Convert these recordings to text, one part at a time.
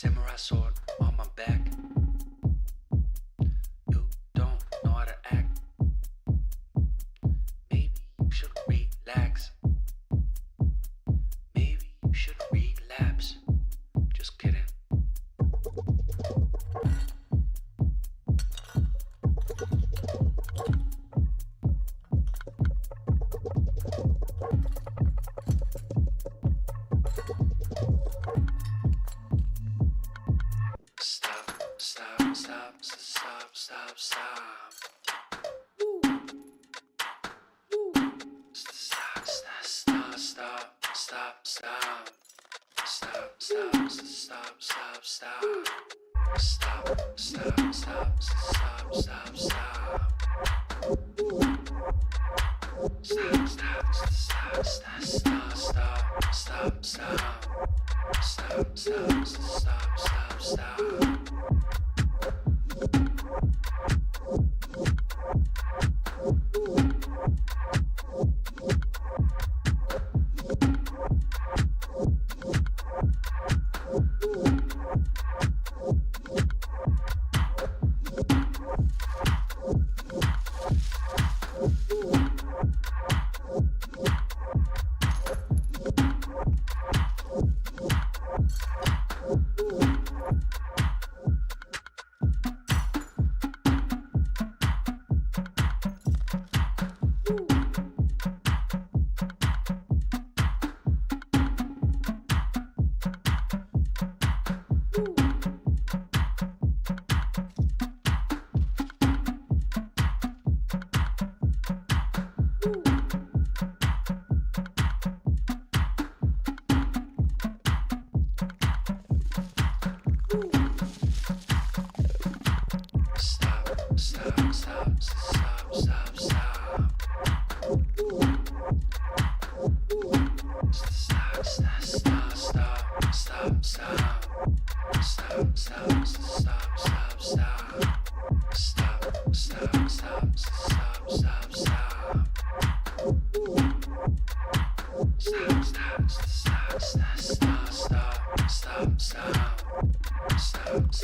Samurai sword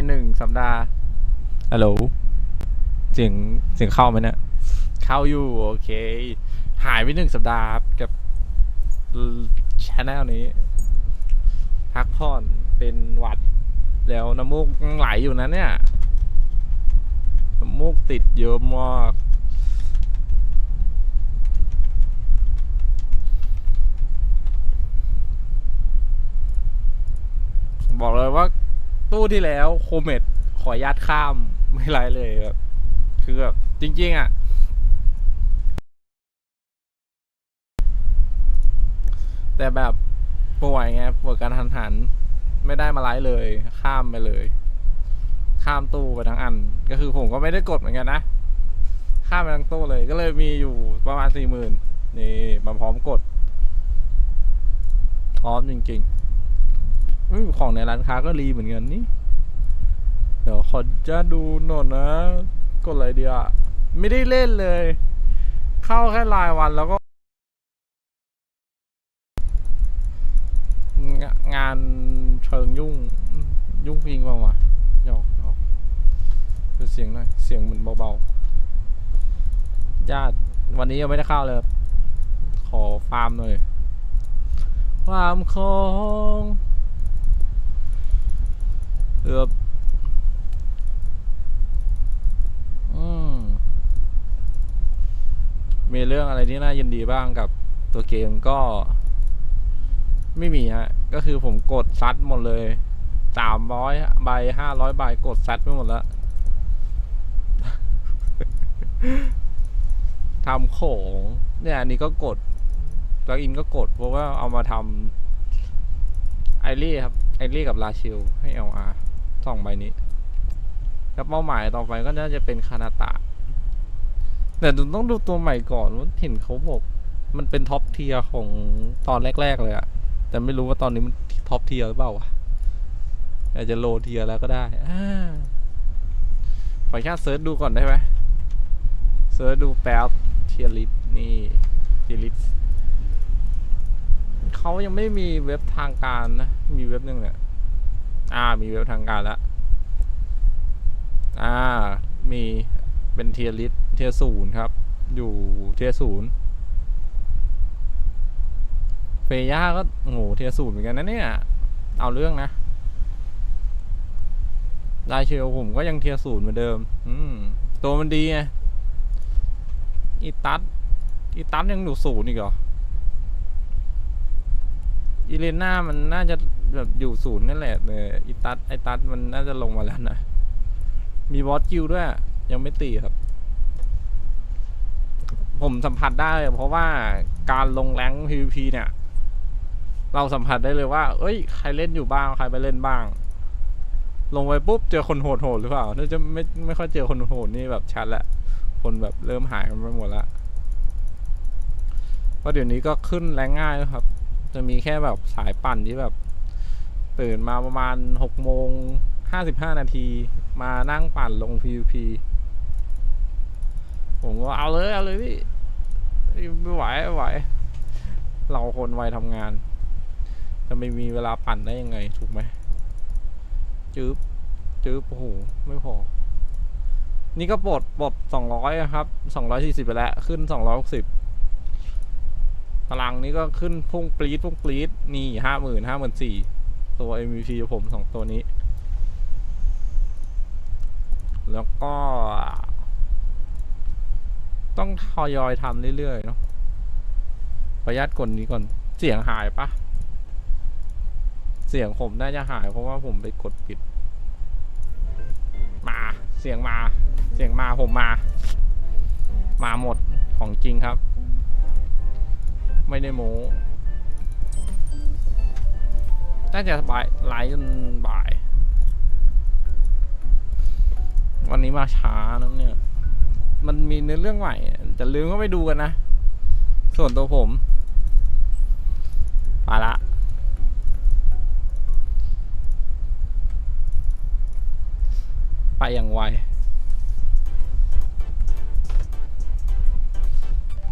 หายไปหนึ่งสัปดาห์ ฮัลโหลเสียงเสียงเข้าไหมเนี่ย เข้าอยู่ โอเค หายไปหนึ่งสัปดาห์ครับกับชแนลนี้ พักผ่อนเป็นหวัด แล้วน้ำมูกยังไหลอยู่นะเนี่ย น้ำมูกติดเยอะมากบอกเลยว่า ตู้ที่แล้วโคเมดขออนุญาตข้ามไม่ไรเลยแบบคือแบบจริง ๆ อะ แต่แบบป่วยไงป่วยการทันหัน ไม่ได้มาไลฟ์เลย ข้ามไปเลย ข้ามตู้ไปทั้งอัน ก็คือผมก็ไม่ได้กดเหมือนกันนะ ข้ามไปทั้งตู้เลย ก็เลยมีอยู่ประมาณสี่หมื่นนี่มาพร้อมกดท้อมจริง ๆ ของในร้านค้าก็รีเหมือนกันนี่ เดี๋ยวขอจะดูหน่อยนะ กดอะไรดีอะ ไม่ได้เล่นเลย เข้าแค่รายวันแล้วก็ งานเชิงยุ่ง ยุ่งจริงเปล่าวะหยอกหยอกดูเสียงหน่อย เสียงเหมือนเบาๆ ญาติวันนี้ยังไม่ได้เข้าเลย ขอฟาร์มหน่อยฟาร์มของ เอือบอืมมีเรื่องอะไรที่น่ายินดีบ้างกับตัวเกมก็ ไม่มีฮะ ก็คือผมกดซัดหมดเลยสามร้อยใบห้าร้อยใบกดซัดไปหมดแล้วทำของเนี่ย อันนี้ก็กดปลั๊กอินก็กด เพราะว่าเอามาทำไอรี่ครับ ไอรี่กับลาชิลให้ LR สองใบนี้แล้วเป้าหมายต่อไปก็น่าจะเป็นคานาตะแต่ต้องดูตัวใหม่ก่อนว่าเห็นเขาบอก มันเป็นท็อปเทียร์ของตอนแรก ๆ เลยอะแต่ไม่รู้ว่าตอนนี้มันท็อปเทียร์หรือเปล่าวะอาจจะโลเทียร์แล้วก็ได้อขออนุญาตเซิร์ชดูก่อนได้ไหมเซิร์ชดูแป๊บเทียร์ลิสนี่เทียร์ลิสเขายังไม่มีเว็บทางการนะ มีเว็บหนึ่งเนี่ย อ่า มีเว็บทางการแล้ว อ่า มีเป็นเทียริสเทียศูนย์ครับ อยู่เทียศูนย์เฟย่าก็โอ้โหเทียศูนย์เหมือนกันนะเนี่ย เอาเรื่องนะลายเชลผมก็ยังเทียศูนย์เหมือนเดิม อืม ตัวมันดีไง อีตัสอีตัสยังอยู่ศูนย์อีกเหรออีเลน่ามันน่าจะ แบบอยู่ศูนย์นั่นแหละเอออีตัสไอตัสมันน่าจะลงมาแล้วนะ มีบอสกิลด้วย ยังไม่ตีครับ ผมสัมผัสได้ เพราะว่าการลงแรง PVP เนี่ย เราสัมผัสได้เลยว่า เอ้ย ใครเล่นอยู่บ้าง ใครไปเล่นบ้าง ลงไปปุ๊บ เจอคนโหดโหดหรือเปล่าน่าจะไม่ไม่ค่อยเจอคนโหดนี่แบบชัดละคนแบบเริ่มหายกันไปหมดละเพราะเดี๋ยวนี้ก็ขึ้นแรงง่ายแล้วครับ จะมีแค่แบบสายปั่นที่แบบ ตื่นมาประมาณหกโมงห้าสิบห้านาทีมานั่งปั่นลง PVP ผมก็เอาเลยเอาเลยพี่ไม่ไหวไม่ไหว เราคนวัยทำงาน จะไม่มีเวลาปั่นได้ยังไง ถูกไหมจืบจืบโอ้โหไม่พอ นี่ก็ปลดปลดสองร้อยครับสองร้อยสี่สิบไปแล้ว ขึ้นสองร้อยหกสิบพลังนี้ก็ขึ้นพุ่งปรี๊ดพุ่งปรี๊ดนี่ห้าหมื่นห้าหมื่นสี่ ตัว MVP ผมสองตัวนี้ แล้วก็ ต้องทยอยทำเรื่อยๆเนาะขออนุญาตกดนี้ก่อน เสียงหายปะ เสียงผมน่าจะหายเพราะว่าผมไปกดปิด มา เสียงมา เสียงมาผมมา มาหมดของจริงครับ ไม่ได้โม้ น่าจะบ่ายไลฟ์จนบ่าย วันนี้มาช้านะเนี่ย มันมีเนื้อเรื่องใหม่ จะลืมก็ไปดูกันนะ ส่วนตัวผมไปละไปอย่างไว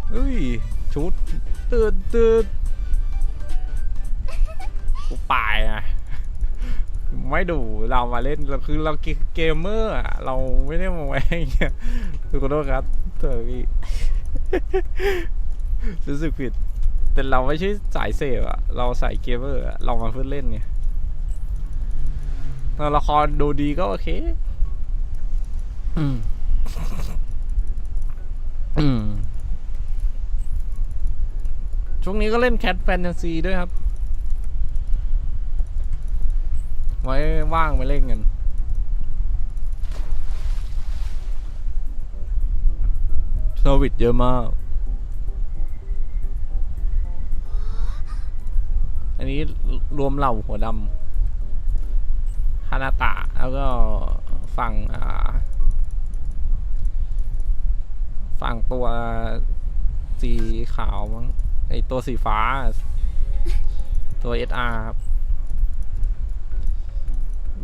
เฮ้ย ชุดตืดตืด กูไปนะไม่ดูเรามาเล่นเราคือเราเกมเมอร์อะเราไม่ได้มาไว้อย่างเงี้ยคือขอโทษครับเถอะพี่รู้สึกผิด แต่เราไม่ใช่สายเสพอะเราใส่เกมเมอร์อะเรามาเพื่อเล่นไงถ้าละครดูดีก็โอเค อืม อืม ช่วงนี้ก็เล่นแคทแฟนตาซีด้วยครับ ไว้ว่างไปเล่นกันเซอร์วิสเยอะมาก อันนี้รวมเหล่าหัวดำฮานาตะ แล้วก็ฝั่งอ่าฝั่งตัวสีขาวมั้งไอตัวสีฟ้า ตัว SR ครับ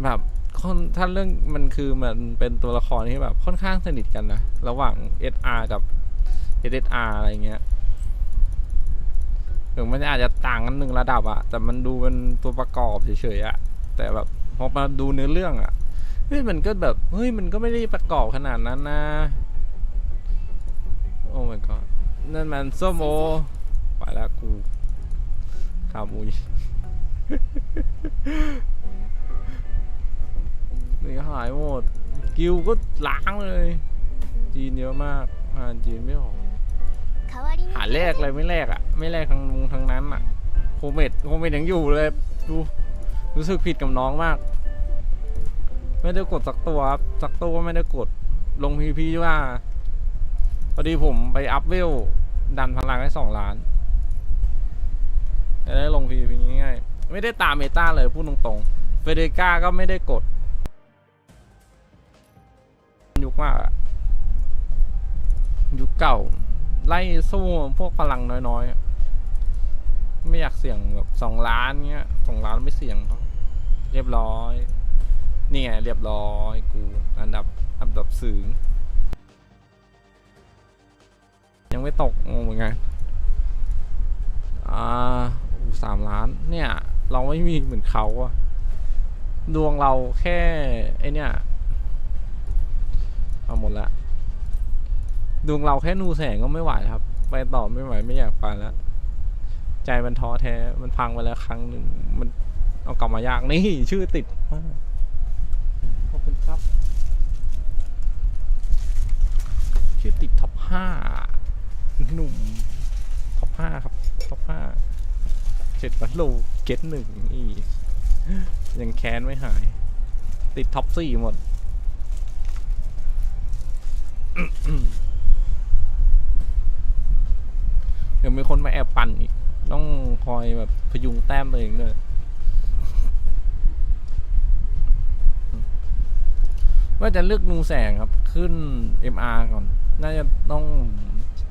แบบค่อนถ้าเรื่องมันคือมันเป็นตัวละครที่แบบค่อนข้างสนิทกันนะ ระหว่าง SR กับ SSR อะไรเงี้ยถึงมันอาจจะต่างกันหนึ่งระดับอะแต่มันดูเป็นตัวประกอบเฉยๆอะแต่แบบพอมาดูเนื้อเรื่องอะเฮ้ยมันก็แบบเฮ้ยมันก็ไม่ได้ประกอบขนาดนั้นนะโอ้ my god นั่นมันส้มโอไปแล้วกูขามุย เสียหายหมด กิวก็ล้างเลย จีนเยอะมากอ่านจีนไม่ออกหาแรกเลยไม่แรกอะ ไม่แรกทางลุงทางนั้นอะโคเมดโคเมดยังอยู่เลยดูรู้สึกผิดกับน้องมาก ไม่ได้กดสักตัวครับสักตัวก็ไม่ได้กดลงพีพีว่าพอดีผมไปอัพเวล ดันพลังให้สองล้านจะได้ลงพีพีง่ายๆไม่ได้ตามเมตาเลยพูดตรงๆเฟเดกาก็ไม่ได้กด ยุคมากอยุคเก่า ไล่สู้พวกพลังน้อยๆ ไม่อยากเสี่ยงแบบสองล้านเงี้ยสองล้านไม่เสี่ยงเขาเรียบร้อย นี่ไงเรียบร้อย กู อันดับอันดับสูงยังไม่ตกงงเหมือนกันอ่าสามล้าน เนี่ย เราไม่มีเหมือนเขาอะดวงเราแค่ไอเนี่ย เอาหมดละดวงเราแค่นูแสงก็ไม่ไหวครับ ไปต่อไม่ไหวไม่อยากไปแล้ว ใจมันท้อแท้มันพังไปแล้วครั้งหนึ่งมันเอากลับมายากนี่ชื่อติดมากขอบคุณครับ ชื่อติดท็อปห้าหนุ่มท็อปห้าครับท็อปห้าเจ็ดวันโลเกตหนึ่งนี่ยังแค้นไม่หาย ติดท็อปสี่หมด เองด้วยว่าจะเลือกนูแสงครับ ขึ้น MR ก่อน น่าจะต้อง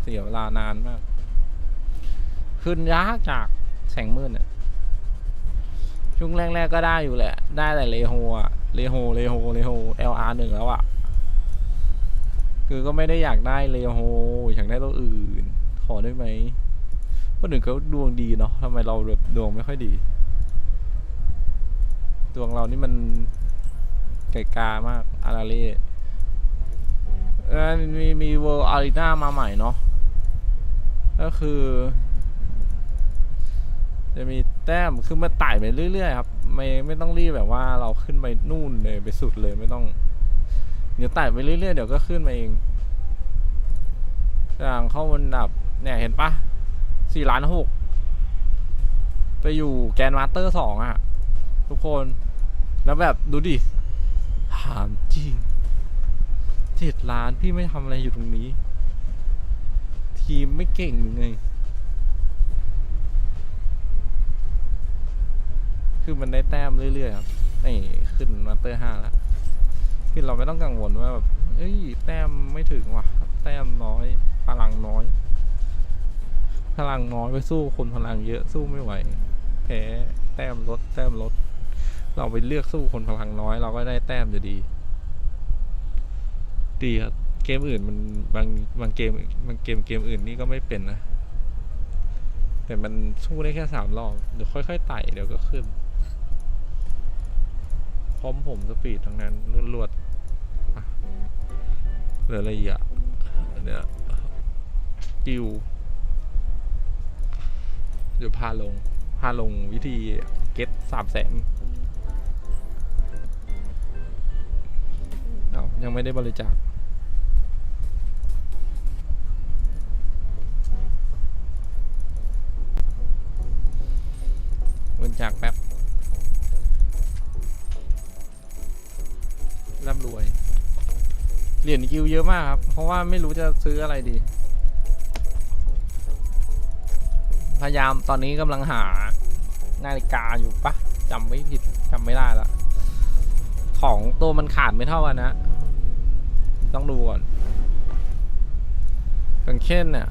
เสียเวลานานมาก ขึ้นยากจากแสงมืดเนี่ยช่วงแรกๆก็ได้อยู่แหละ ได้แต่เลโฮอะเลโฮเลโฮเลโฮ LR หนึ่งแล้วอะคือก็ไม่ได้อยากได้เลโฮอยากได้ตัวอื่น ขอได้ไหม คนอื่นเขาดวงดีเนาะทำไมเราแบบดวงไม่ค่อยดี ดวงเรานี่มันไก่กามากอาราเล่มีมีเวิร์อารีนามาใหม่เนาะก็คือ จะมีแต้มคือมาไต่ไปเรื่อยๆครับ ไม่ไม่ต้องรีบแบบว่าเราขึ้นไปนู่นเลยไปสุดเลยไม่ต้อง เดี๋ยวไต่ไปเรื่อยๆเดี๋ยวก็ขึ้นมาเองอย่างเข้ามันดับเนี่ยเห็นปะ สี่ล้านหกไปอยู่แกนมาสเตอร์สองอะทุกคนแล้วแบบดูดิถามจริงเจ็ดล้านพี่ไม่ทำอะไรอยู่ตรงนี้ ทีมไม่เก่งหรือไง คือมันได้แต้มเรื่อยๆครับนี่ขึ้นมาสเตอร์ห้าแล้วคือเราไม่ต้องกังวลว่าแบบเอ้ย แต้มไม่ถึงว่ะ แต้มน้อยพลังน้อย พลังน้อยไปสู้คนพลังเยอะสู้ไม่ไหว แพ้แต้มลดแต้มลด เราไปเลือกสู้คนพลังน้อย เราก็ได้แต้มอยู่ดี ดีครับเกมอื่นมันบางบางเกมบางเกมเกมอื่นนี่ก็ไม่เป็นนะแต่มันสู้ได้แค่สามรอบเดี๋ยวค่อยๆไต่เดี๋ยวก็ขึ้นพร้อมผมสปีดทั้งนั้นรวดๆเหลืออะไรอีกอะเนี่ยกิว เดี๋ยวพาลง พาลงวิธีเก็ตสามแสนเอายังไม่ได้บริจาคบริจาคแป๊บร่ำรวย เหรียญกิวเยอะมากครับ เพราะว่าไม่รู้จะซื้ออะไรดี พยายามตอนนี้กำลังหานาฬิกาอยู่ปะจำไม่ผิดจำไม่ได้ละของตัวมันขาดไม่เท่ากันนะ ต้องดูก่อนอย่างเช่นเนี่ย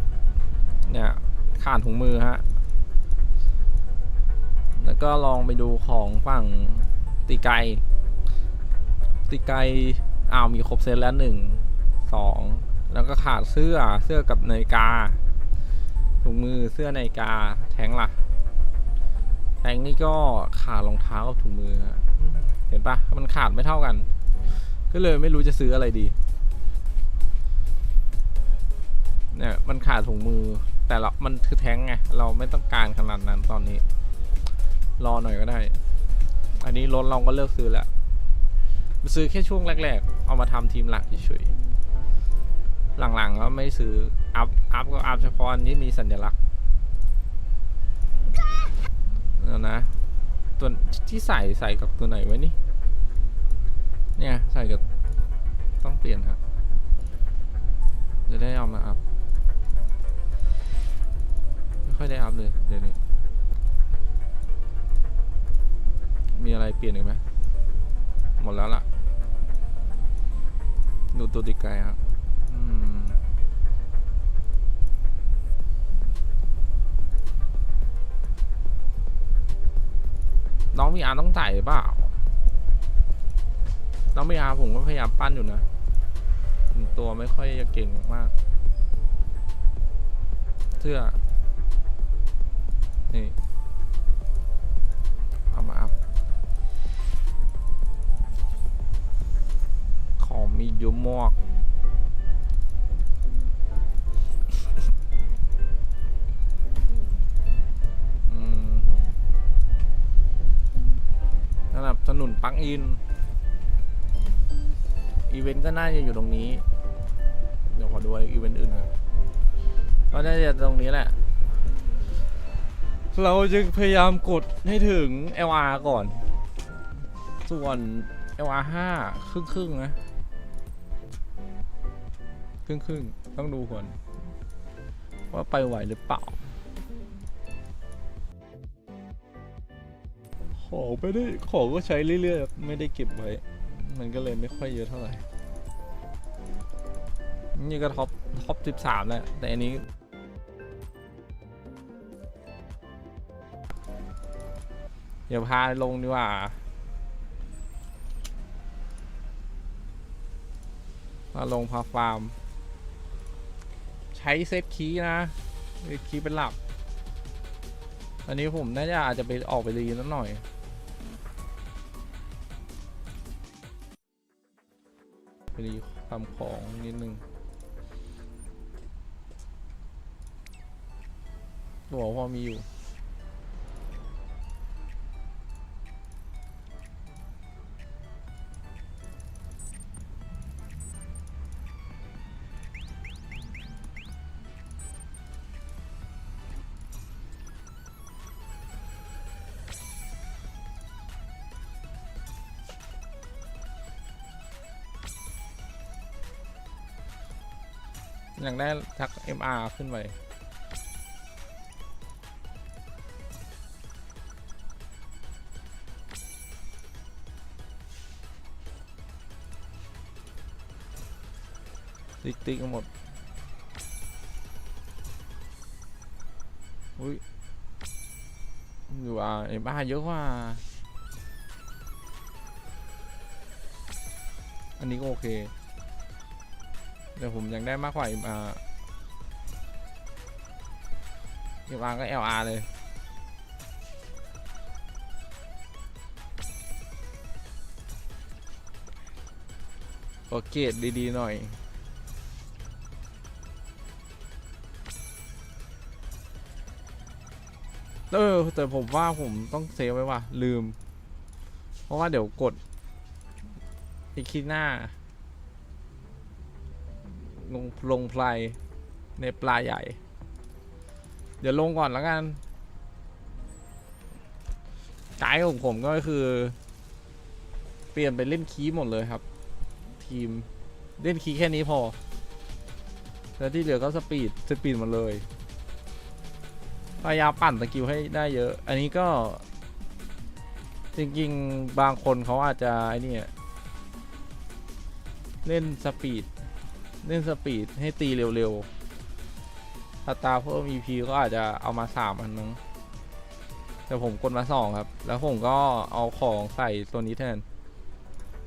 เนี่ยขาดถุงมือฮะ แล้วก็ลองไปดูของฝั่งตีไกตีไกอ้าวมีครบเซตแล้วหนึ่งสองแล้วก็ขาดเสื้อเสื้อกับนาฬิกา ถุงมือเสื้อนาฬิกาแทงล่ะ แทงนี่ก็ขาดรองเท้ากับถุงมือเห็นปะมันขาดไม่เท่ากัน ก็เลยไม่รู้จะซื้ออะไรดีเนี่ยมันขาดถุงมือ แต่เรา มันคือแท้งไง เราไม่ต้องการขนาดนั้นตอนนี้ รอหน่อยก็ได้ อันนี้รถเราก็เลิกซื้อแล้ว ซื้อแค่ช่วงแรก ๆ เอามาทำทีมหลักเฉยๆ หลังๆก็ไม่ซื้อ อัพ อัพก็อัพเฉพาะอันที่มีสัญลักษณ์แล้วนะ ตัวที่ใส่ใส่กับตัวไหนไว้นี่ เนี่ยใส่กับ ต้องเปลี่ยนครับ จะได้เอามาอัพ ไม่ค่อยได้อัพเลยเดี๋ยวนี้ มีอะไรเปลี่ยนอีกไหมหมดแล้วล่ะ ดูตัวติกไกลครับ น้องมีอาต้องใส่เปล่า น้องมีอาผมก็พยายามปั้นอยู่นะ ตัวไม่ค่อยจะเก่งมาก เสื้อ นี่ เอามาอัพ ของมียมาก ปังอิน อีเวนต์ก็น่าจะอยู่ตรงนี้ เดี๋ยวขอดูอีเวนต์อื่นก่อนก็น่าจะตรงนี้แหละ เราจะพยายามกดให้ถึง LR ก่อน ส่วน LR 5 ครึ่งครึ่งนะ ครึ่งครึ่งต้องดูก่อน ว่าไปไหวหรือเปล่า ของไม่ได้ของก็ใช้เรื่อยๆ ไม่ได้เก็บไว้ มันก็เลยไม่ค่อยเยอะเท่าไหร่ นี่ก็ท็อปท็อป13แล้ว แต่อันนี้ เดี๋ยวพาลงดีกว่าพาลงพาฟาร์ม ใช้เซตคีย์นะเซตคีย์เป็นหลักอันนี้ผมน่าจะอาจจะไปออกไปรีนิดหน่อย รีทำของนิดนึงตัวพอมีอยู่ อยากได้ทัก MR ขึ้นไปติ๊กติ๊กกันหมด อุ้ย อยู่อะ MR เยอะกว่า อันนี้ก็โอเค แต่ผมยังได้มากกว่า MR MR ก็ LR เลยโอเคดีๆหน่อยเออแต่ผมว่าผมต้องเซฟไว้ว่ะลืม เพราะว่าเดี๋ยวกดอีกคิดหน้า ลงลงพลายในปลาใหญ่ เดี๋ยวลงก่อนแล้วกันไกด์ของผมก็คือ เปลี่ยนไปเล่นคีหมดเลยครับ ทีมเล่นคีแค่นี้พอ แล้วที่เหลือก็สปีดสปีดหมดเลยพยายามปั่นสกิลให้ได้เยอะ อันนี้ก็ จริง ๆ บางคนเขาอาจจะไอ้นี่เล่นสปีด เล่นสปีดให้ตีเร็วๆอัตราเพิ่ม EP ก็อาจจะเอามาสามอันนึงแต่ผมกดมาสองครับ แล้วผมก็เอาของใส่ตัวนี้แทน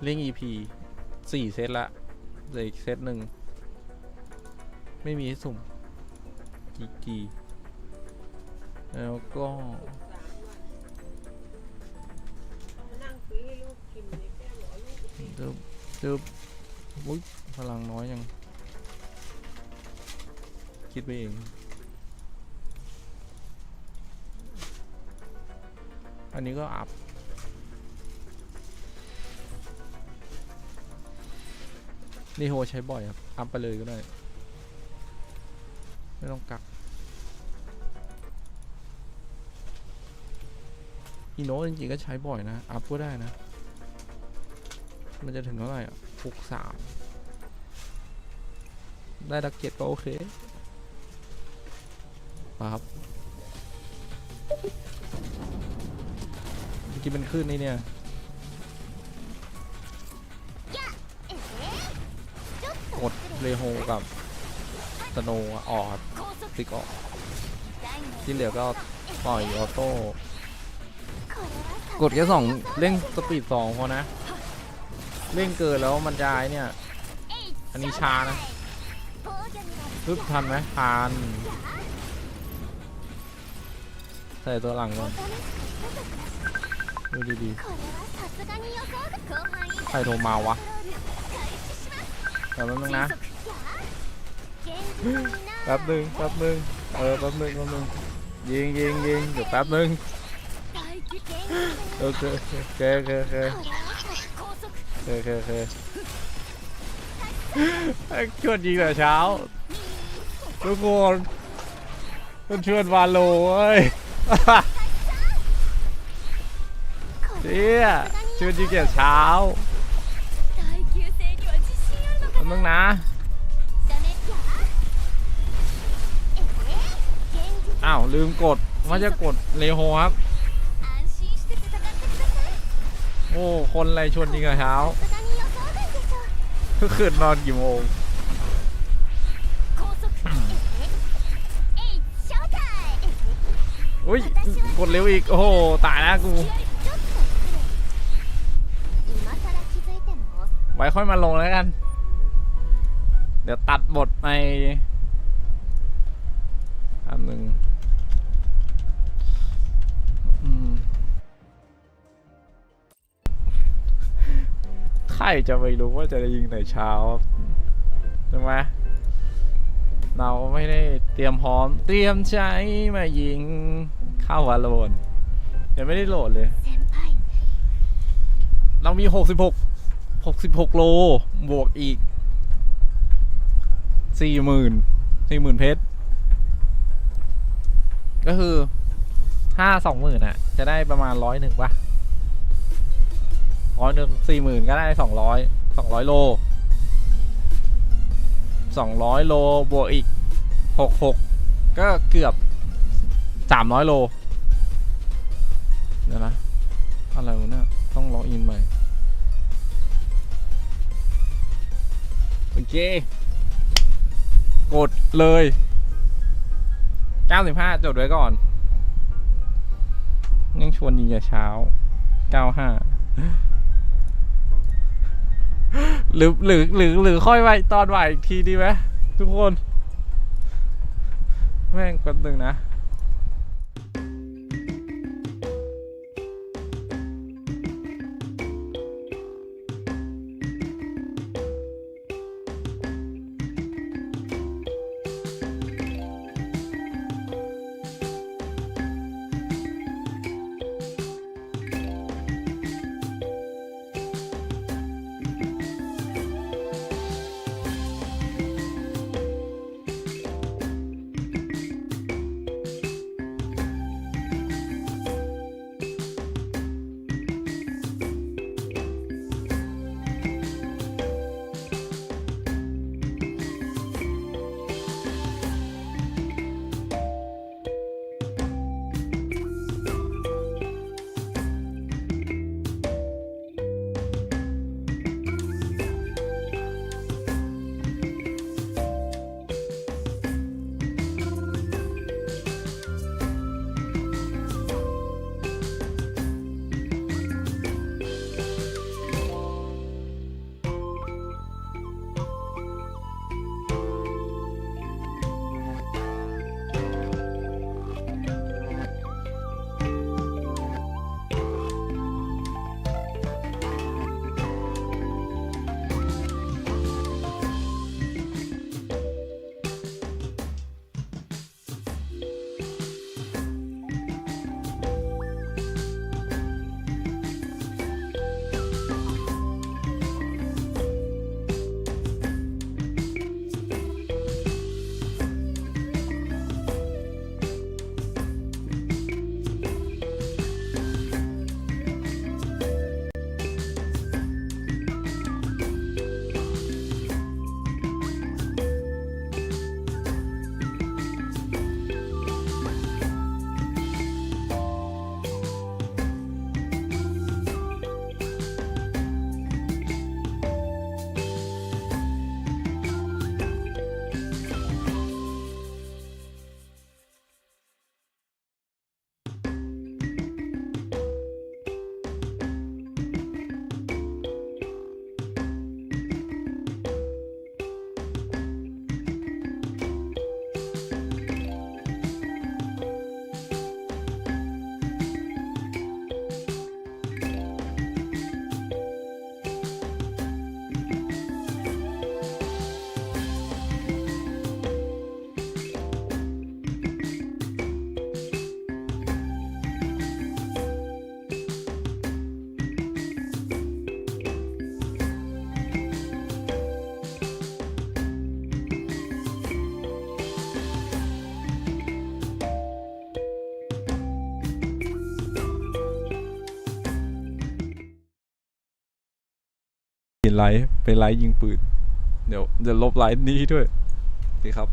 ลิง EP สี่เซตละเหลืออีกเซตหนึ่ง ไม่มีให้สุ่มจีจีแล้วก็นั่งซื้อให้ลูกกินในแก้วบอกว่าลูกกินจึบจึบอุ้ยพลังน้อยยัง คิดไปเองอันนี้ก็อัพนี่โฮใช้บ่อยครับ อัพไปเลยก็ได้ ไม่ต้องกักอีโนจริงๆก็ใช้บ่อยนะ อัพก็ได้นะ มันจะถึงเท่าไหร่อะฟุกสามได้ดักเก็ตก็โอเค มาครับเมื่อกี้เป็นคลื่นนี่เนี่ยกดเรโฮกับสโนว์ออกครับติ๊กออกที่เหลือก็ปล่อยออโต้กดแค่สองเร่งสปีดสองพอนะ เร่งเกินแล้วมันจะเนี่ย อันนี้ช้านะปึ๊บทันไหมทัน ใส่ตัวหลังก่อนดูดีๆใครโทรมาวะเดี๋ยวแป๊บนึงนะแป๊บนึงแป๊บนึงเออแป๊บนึงแป๊บนึงยิงยิงยิงเดี๋ยวแป๊บนึงโอเคโอเคโอเคโอเคโอเคโอเคโอเคไอ้ชวนยิงแต่เช้าทุกคนชวนวาโลเว้ย เชี่ยชวนยิงแต่เช้าแป๊บนึงนะอ้าวลืมกดว่าจะกดเลโฮครับ โอ้ คนอะไรชวนยิงแต่เช้าเพิ่งคืนนอนกี่โมง อุ้ยกดเร็วอีก โอ้โห ตายแล้วกู ไว้ค่อยมาลงแล้วกัน เดี๋ยวตัดบทไปอันหนึ่งใครจะไปรู้ว่าจะได้ยิงแต่เช้าใช่ไหม เราไม่ได้เตรียมพร้อม เตรียมใจมายิงเข้าวาโลนยังไม่ได้โหลดเลย เรามี 66 66 โล บวกอีก 40,000 40,000 เพชร ก็คือถ้า20,000อะ จะได้ประมาณร้อยหนึ่งปะร้อยหนึ่งสี่หมื่นก็ได้200 200โล 200 โลบวกอีก 66 ก็เกือบ 300 โลเดี๋ยวนะ อะไรวะเนี่ยต้องล็อกอินใหม่ โอเค กดเลย 95 จดไว้ก่อน ยังชวนยิงแต่เช้า 95 หรือหรือหรือหรือค่อยไว้ตอนบ่ายอีกทีดีไหมทุกคน แม่งกันตึงนะ ไลฟ์ไปไลฟ์ยิงปืน เดี๋ยวเดี๋ยวลบไลฟ์นี้ด้วยสิครับ